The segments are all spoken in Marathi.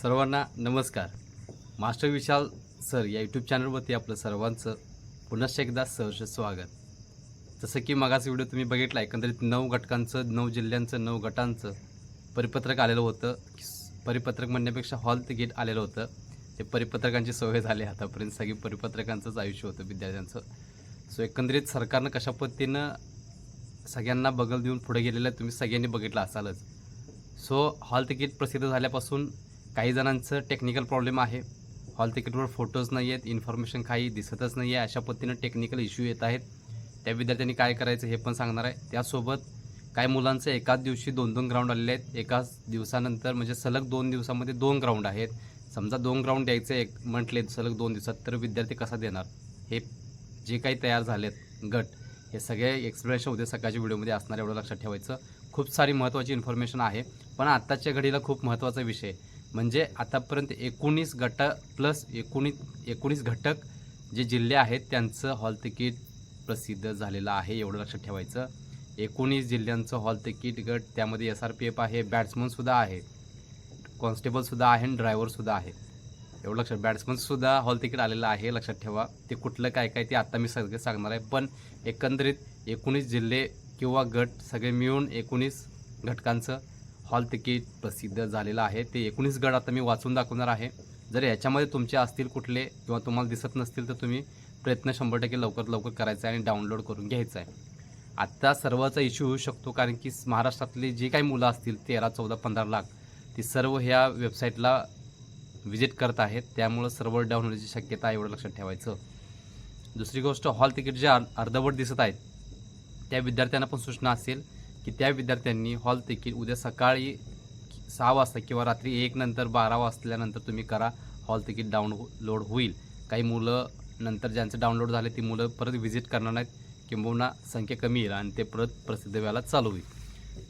सर्वांना नमस्कार. मास्टर विशाल सर या यूट्यूब चॅनलवरती आपलं सर्वांचं पुनश्च एकदा सहर्ष स्वागत. जसं की मागास व्हिडिओ तुम्ही बघितला एकंदरीत नऊ घटकांचं नऊ जिल्ह्यांचं नऊ गटांचं परिपत्रक आलेलं होतं. परिपत्रक म्हणण्यापेक्षा हॉल तिकीट आलेलं होतं. ते परिपत्रकांची सवय झाली आतापर्यंत. सगळी परिपत्रकांचंच आयुष्य होतं विद्यार्थ्यांचं. सो एकंदरीत सरकारनं कशा पद्धतीनं सगळ्यांना बगल देऊन पुढे गेलेलं आहे तुम्ही सगळ्यांनी बघितलं असालच. सो हॉल तिकीट प्रसिद्ध झाल्यापासून काही जणांचं टेक्निकल प्रॉब्लेम आहे. हॉल तिकीटवर फोटोज नाही आहेत इन्फॉर्मेशन काही दिसतच नाही आहे. अशा पद्धतीनं टेक्निकल इश्यू येत आहेत. त्या विद्यार्थ्यांनी काय करायचं हे पण सांगणार आहे. त्यासोबत काही मुलांचं एकाच दिवशी दोन दोन ग्राउंड आलेले आहेत. एकाच दिवसानंतर म्हणजे सलग दोन दिवसामध्ये दोन ग्राउंड आहेत. समजा दोन ग्राउंड द्यायचं एक म्हटले सलग दोन दिवसात तर विद्यार्थी कसा देणार? हे जे काही तयार झालेत गट हे सगळे एक्सप्लेनेशन उद्या सकाळच्या व्हिडिओमध्ये असणार एवढं लक्षात ठेवायचं. खूप सारी महत्त्वाची इन्फॉर्मेशन आहे. पण आत्ताच्या घडीला खूप महत्त्वाचा विषय म्हणजे आतापर्यंत एकोणीस गट प्लस एकोणीस एकोणीस घटक जे जिल्हे आहेत त्यांचं हॉल तिकीट प्रसिद्ध झालेलं आहे एवढं लक्षात ठेवायचं. एकोणीस जिल्ह्यांचं हॉल तिकीट गट त्यामध्ये एस आर पी एफ आहे बॅट्समनसुद्धा आहे कॉन्स्टेबलसुद्धा आहे आणि ड्रायव्हरसुद्धा आहे. एवढं लक्षात बॅट्समनसुद्धा हॉल तिकीट आलेलं आहे लक्षात ठेवा. ते कुठलं काय काय ते आत्ता मी सगळं सांगणार आहे पण एकंदरीत एकोणीस जिल्हे किंवा गट सगळे मिळून एकोणीस घटकांचं हॉल तिकीट प्रसिद्ध झालेलं आहे. ते एकोणीस गट आता मी वाचून दाखवणार आहे. जर याच्यामध्ये तुमचे असतील कुठले किंवा तुम्हाला दिसत नसतील तर तुम्ही प्रयत्न शंभर टक्के लवकर लवकर करायचा आहे आणि डाउनलोड करून घ्यायचा आहे. आत्ता सर्वाचा इश्यू होऊ शकतो कारण की महाराष्ट्रातली जी काही मुलं असतील तेरा चौदा पंधरा लाख ती सर्व ह्या वेबसाईटला व्हिजिट करत आहेत. त्यामुळं सर्व्हर डाऊन होण्याची शक्यता आहे एवढं लक्षात ठेवायचं. दुसरी गोष्ट हॉल तिकीट जे अर्धवट दिसत आहेत त्या विद्यार्थ्यांना पण सूचना असेल. की त्या विद्यार्थ्यांनी हॉल तिकीट उद्या सकाळी सहा वाजता किंवा रात्री एक नंतर बारा वाजल्यानंतर तुम्ही करा हॉल तिकीट डाउनलोड होईल. काही मुलं नंतर ज्यांचं डाउनलोड झाले ती मुलं परत व्हिजिट करणार नाहीत किंबहुना संख्या कमी येईल आणि ते परत प्रसिद्ध व्हायला चालू होईल.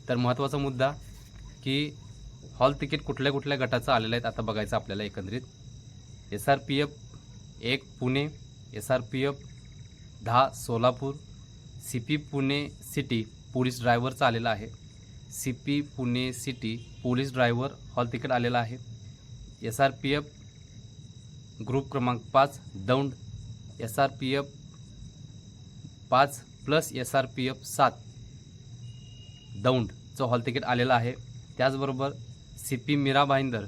तर महत्त्वाचा मुद्दा की हॉल तिकीट कुठल्या कुठल्या गटाचं आलेलं आहेत आता बघायचं आपल्याला एकंदरीत. एस आर पी एफ एक Pune. S R P F दहा Solapur. C P Pune city police ड्रायव्हरचा आलेला आहे. C P Pune city police driver hall ticket आलेला आहे. S R P F group क्रमांक पाच Daund S R P F पाच plus S R P F सात दौंडचं हॉल तिकीट आलेलं आहे. त्याचबरोबर C P Mira Bhayandar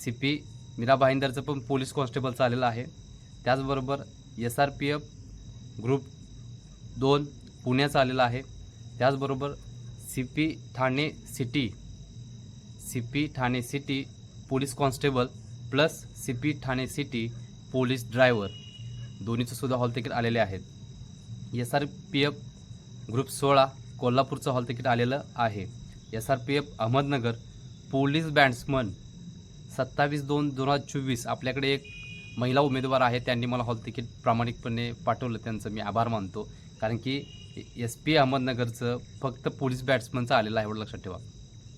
C P Mira भाईंदरचं पण पोलीस कॉन्स्टेबलचं आलेलं आहे. त्याचबरोबर S R P F group दोन पुण्याचं आलेलं आहे. त्याचबरोबर C P Thane city C P Thane city police constable plus C P Thane city police driver. दोन्हीचंसुद्धा hall ticket आलेले आहेत. S R P F group सोळा कोल्हापूरचं हॉल तिकीट आलेलं आहे. S R P F Ahmednagar police bandsman सत्तावीस दोन दोन हजार चोवीस आपल्याकडे एक महिला उमेदवार आहे त्यांनी मला हॉल तिकीट प्रामाणिकपणे पाठवलं. त्यांचं मी आभार मानतो. कारण की एस पी अहमदनगरचं फक्त पोलीस बॅट्समनचं आलेलं आहे एवढं लक्षात ठेवा.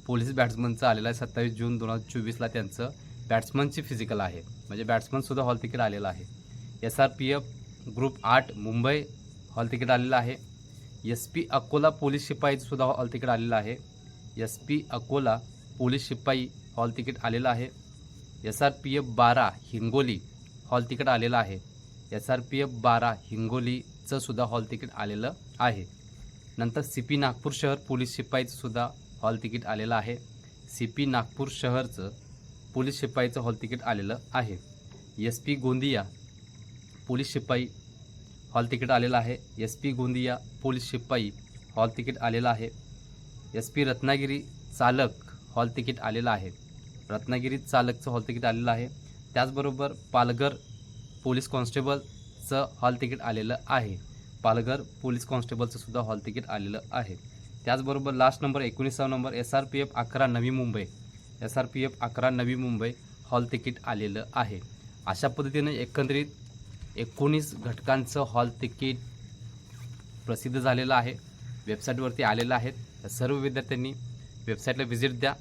पोलीस बॅट्समनचं आलेलं आहे सत्तावीस जून दोन हजार चोवीसला त्यांचं बॅट्समनची फिजिकल आहे. म्हणजे बॅट्समनसुद्धा हॉल तिकीट आलेलं आहे. S R P F group आठ मुंबई हॉल तिकीट आलेलं आहे. एस पी अकोला पोलीस शिपाईचंसुद्धा हॉल तिकीट आलेलं आहे. एस पी अकोला पोलीस शिपाई हॉल तिकीट आलेलं आहे. एस आर पी एफ बारा हिंगोली हॉल तिकीट आलेलं आहे. एस आर पी एफ बारा हिंगोली चं सुद्धा हॉल तिकीट आलेलं आहे. नंतर सी पी नागपूर शहर पोलीस शिपाईचं सुद्धा हॉल तिकीट आलेलं आहे. सी पी नागपूर शहरचं पोलीस शिपाईचं हॉल तिकीट आलेलं आहे. एस पी गोंदिया पोलीस शिपाई हॉल तिकीट आलेलं आहे. एस पी गोंदिया पोलीस शिपाई हॉल तिकीट आलेलं आहे. एस पी रत्नागिरी चालक हॉल तिकीट आलेलं आहे. रत्नागिरी चालकचं हॉल तिकीट आलेलं आहे. त्याचबरोबर पालघर पोलीस कॉन्स्टेबल चं हॉल तिकीट आलेलं आहे. पालघर पोलीस कॉन्स्टेबलचं सुद्धा हॉल तिकीट आलेलं आहे. त्याचबरोबर last number एकोणीसावा number S R P F अकरा Navi Mumbai. S R P F अकरा नवी मुंबई हॉल तिकीट आलेलं आहे. अशा पद्धतीने एकंदरीत एकोणीस घटकांचं हॉल तिकीट प्रसिद्ध झालेलं आहे. वेबसाईटवरती आलेलं आहेत सर्व विद्यार्थ्यांनी वेबसाईटला व्हिजिट द्या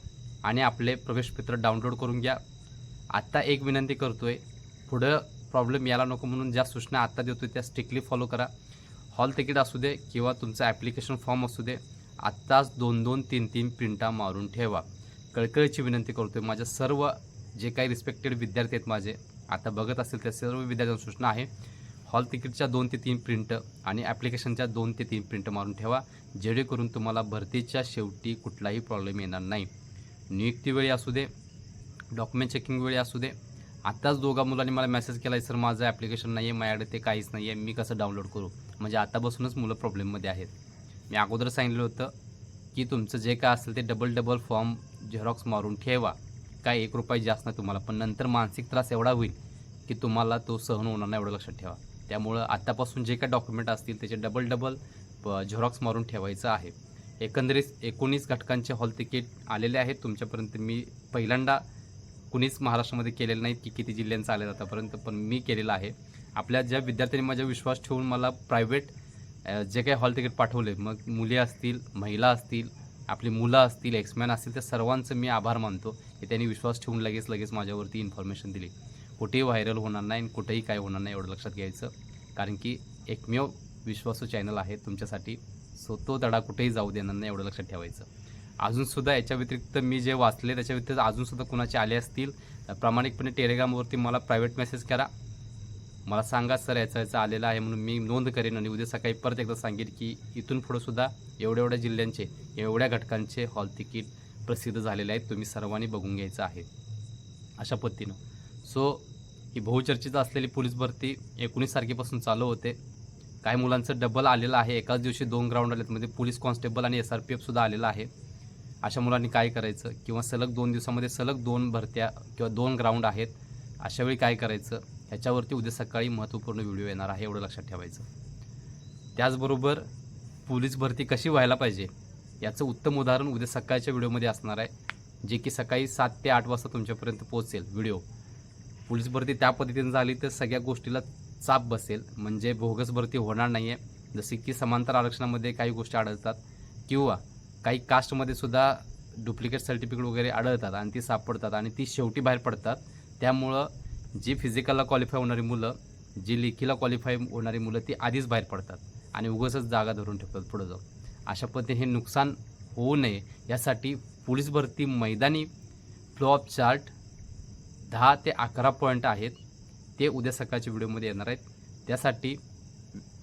आणि आपले प्रवेशपत्र डाउनलोड करून घ्या. आत्ता एक विनंती करतो आहे पुढं प्रॉब्लेम यायला नको म्हणून ज्या सूचना आत्ता देतो त्या स्ट्रिक्टली फॉलो करा. हॉल तिकीट असू दे किंवा तुमचं ॲप्लिकेशन फॉर्म असू दे आत्ताच दोन दोन तीन तीन प्रिंटा मारून ठेवा. कळकळीची विनंती करतो आहे माझ्या सर्व जे काही रिस्पेक्टेड विद्यार्थी आहेत माझे आता बघत असतील त्या सर्व विद्यार्थ्यांना सूचना आहे हॉल तिकीटच्या दोन ते तीन प्रिंट आणि ॲप्लिकेशनच्या दोन ते तीन प्रिंट मारून ठेवा जेणेकरून तुम्हाला भरतीच्या शेवटी कुठलाही प्रॉब्लेम येणार नाही. नियुक्ती वेळी असू दे डॉक्युमेंट चेकिंग वेळी असू दे आत्ताच दोघा मुलांनी मला मेसेज केला आहे सर माझं ॲप्लिकेशन नाही आहे माझ्याकडे ते काहीच नाही आहे मी कसं डाउनलोड करू? म्हणजे आतापासूनच मुलं प्रॉब्लेममध्ये आहेत. मी अगोदर सांगितलं होतं की तुमचं जे काय असेल ते डबल डबल फॉर्म झेरॉक्स मारून ठेवा. काय एक रुपये जास्त नाही तुम्हाला पण नंतर मानसिक त्रास एवढा होईल की तुम्हाला तो सहन होणार नाही एवढं लक्षात ठेवा. त्यामुळं आत्तापासून जे काय डॉक्युमेंट असतील त्याचे डबल डबल झेरॉक्स मारून ठेवायचं आहे. एकंदरीत एकोणीस घटकांचे हॉल तिकीट आलेले आहेत. तुमच्यापर्यंत मी पहिल्यांदा कुणीच महाराष्ट्रामध्ये केलेलं नाही की किती जिल्ह्यांचं आले आतापर्यंत पण मी केलेलं आहे. आपल्या ज्या विद्यार्थ्यांनी माझ्या विश्वास ठेवून मला प्रायव्हेट जे काही हॉल तिकीट पाठवले मग मुली असतील महिला असतील आपली मुलं असतील एक्समॅन असतील त्या सर्वांचं मी आभार मानतो की त्यांनी विश्वास ठेवून लगेच लगेच माझ्यावरती इन्फॉर्मेशन दिली. कुठेही व्हायरल होणार नाही आणि कुठेही काय होणार नाही एवढं लक्षात घ्यायचं. कारण की एकमेव विश्वासू चॅनल आहे तुमच्यासाठी. सो तो धडा कुठेही जाऊ देणार नाही एवढं लक्षात ठेवायचं. अजूनसुद्धा याच्या व्यतिरिक्त मी जे वाचले त्याच्या व्यतिरिक्त अजूनसुद्धा कुणाचे आले असतील प्रामाणिकपणे टेलिग्रामवरती मला प्रायव्हेट मेसेज करा. मला सांगा सर याचा याचा आलेला आहे म्हणून मी नोंद करेन आणि उद्या सकाळी परत एकदा सांगेन की इथून पुढं सुद्धा एवढ्या एवढ्या जिल्ह्यांचे एवढ्या घटकांचे हॉल तिकीट प्रसिद्ध झालेले आहेत तुम्ही सर्वांनी बघून घ्यायचं आहे. अशा पद्धतीनं. सो ही बहुचर्चित असलेली पोलीस भरती एकोणीस तारखेपासून चालू होते. काही मुलांचं डबल आलेलं आहे. एकाच दिवशी दोन ग्राउंड आलेत. म्हणजे पोलीस कॉन्स्टेबल आणि एस आर पी एफसुद्धा आलेलं आहे. अशा मुलांनी काय करायचं? किंवा सलग दोन दिवसामध्ये सलग दोन भरत्या किंवा दोन ग्राउंड आहेत अशावेळी काय करायचं? ह्याच्यावरती उद्या सकाळी महत्त्वपूर्ण व्हिडिओ येणार आहे एवढं लक्षात ठेवायचं. त्याचबरोबर पोलीस भरती कशी व्हायला पाहिजे? याचं उत्तम उदाहरण उद्या सकाळच्या व्हिडिओमध्ये असणार आहे जे की सकाळी सात ते आठ वाजता तुमच्यापर्यंत पोहोचेल व्हिडिओ. पोलीस भरती त्या पद्धतीने झाली तर सगळ्या गोष्टीला चाप बसेल म्हणजे बोगस भरती होणार नाही आहे जसे की समांतर आरक्षणामध्ये काही गोष्टी आढळतात किंवा काही कास्टमध्ये सुद्धा डुप्लिकेट सर्टिफिकेट वगैरे आढळतात आणि ती सापडतात आणि ती शेवटी बाहेर पडतात. त्यामुळं जी फिजिकलला क्वालिफाय होणारी मुलं जी लेखीला क्वालिफाय होणारी मुलं ती आधीच बाहेर पडतात आणि उगाचच जागा धरून ठेवतात पुढं जाऊन. अशा पद्धतीने हे नुकसान होऊ नये. यासाठी पोलीस भरती मैदानी फ्लो ऑफ चार्ट दहा ते अकरा पॉईंट आहेत. ते उद्या सकाळच्या व्हिडिओमध्ये येणार आहेत. त्यासाठी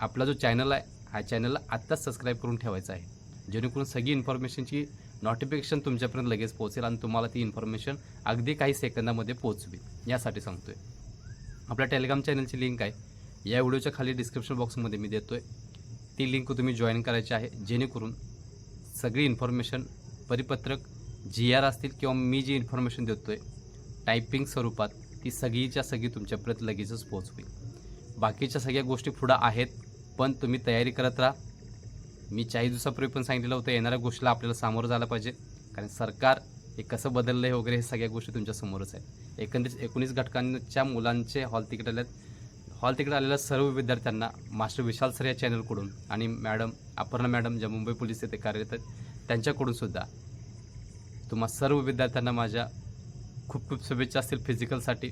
आपला जो चॅनल आहे हा चॅनलला आत्ताच सबस्क्राईब करून ठेवायचा आहे. जेणेकरून सगळी इन्फॉर्मेशनची नोटिफिकेशन तुमच्यापर्यंत लगेच पोहोचेल आणि तुम्हाला ती इन्फॉर्मेशन अगदी काही सेकंदामध्ये पोहोचवी. यासाठी सांगतो आहे आपल्या टेलिग्राम चॅनलची लिंक आहे. या व्हिडिओच्या खाली डिस्क्रिप्शन बॉक्समध्ये मी देतो आहे ती लिंक तुम्ही जॉईन करायची आहे. जेणेकरून सगळी इन्फॉर्मेशन परिपत्रक जी आर असतील किंवा मी जी इन्फॉर्मेशन देतो आहे टायपिंग स्वरूपात ती सगळीच्या सगळी तुमच्यापर्यंत लगेचच पोहोचवी. बाकीच्या सगळ्या गोष्टी पुढं आहेत पण तुम्ही तयारी करत राहा. मी चाळीस दिवसापूर्वी पण सांगितलेलं होतं येणाऱ्या गोष्टीला आपल्याला सामोरं जायला पाहिजे. कारण सरकार हे कसं बदललं आहे वगैरे हे सगळ्या गोष्टी तुमच्यासमोरच आहेत. एकंदरीत एकोणीस घटकांच्या मुलांचे हॉल तिकीट आले हॉल तिकीट आलेल्या सर्व विद्यार्थ्यांना मास्टर विशाल सर या चॅनलकडून आणि मॅडम अपर्णा मॅडम ज्या मुंबई पोलीस येथे कार्यरत आहेत त्यांच्याकडून सुद्धा तुम्हा सर्व विद्यार्थ्यांना माझ्या खूप खूप शुभेच्छा असतील फिजिकलसाठी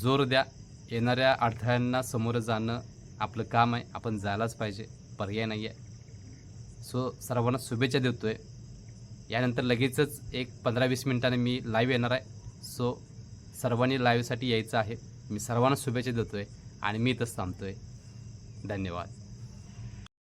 जोर द्या येणाऱ्या अडथळ्यांना समोर जाणं आपलं काम आहे. आपण जायलाच पाहिजे. पर्याय नाही आहे सो सर्वांना शुभेच्छा देतो आहे यानंतर लगेचच एक पंधरा वीस मिनिटाने मी लाईव्ह येणार आहे. सो सर्वांनी लाईव्हसाठी यायचं आहे. मी सर्वांना शुभेच्छा देतो आहे आणि मी इथंच थांबतो आहे धन्यवाद.